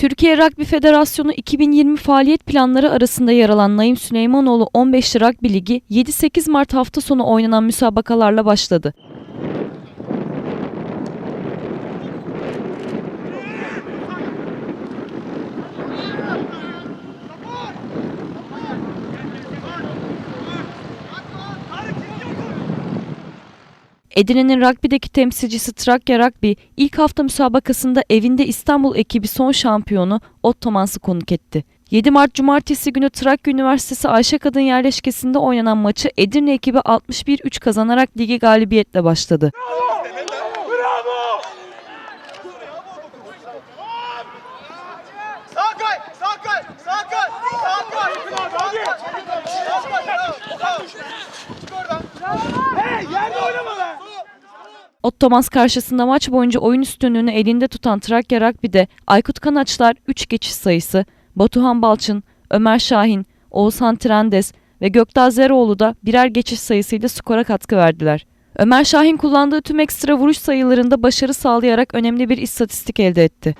Türkiye Rugby Federasyonu 2020 faaliyet planları arasında yer alan Naim Süleymanoğlu 15 Rugby Ligi 7-8 Mart hafta sonu oynanan müsabakalarla başladı. Edirne'nin rugby'deki temsilcisi Trakya Rugby ilk hafta müsabakasında evinde İstanbul ekibi son şampiyonu Ottomans'ı konuk etti. 7 Mart Cumartesi günü Trakya Üniversitesi Ayşe Kadın yerleşkesinde oynanan maçı Edirne ekibi 61-3 kazanarak ligi galibiyetle başladı. Bravo! Ottomans karşısında maç boyunca oyun üstünlüğünü elinde tutan Trakya Rugby'de Aykut Kanaçlar 3 geçiş sayısı, Batuhan Balçın, Ömer Şahin, Oğuzhan Trendes ve Gökdağ Zeroğlu da birer geçiş sayısıyla skora katkı verdiler. Ömer Şahin kullandığı tüm ekstra vuruş sayılarında başarı sağlayarak önemli bir istatistik elde etti.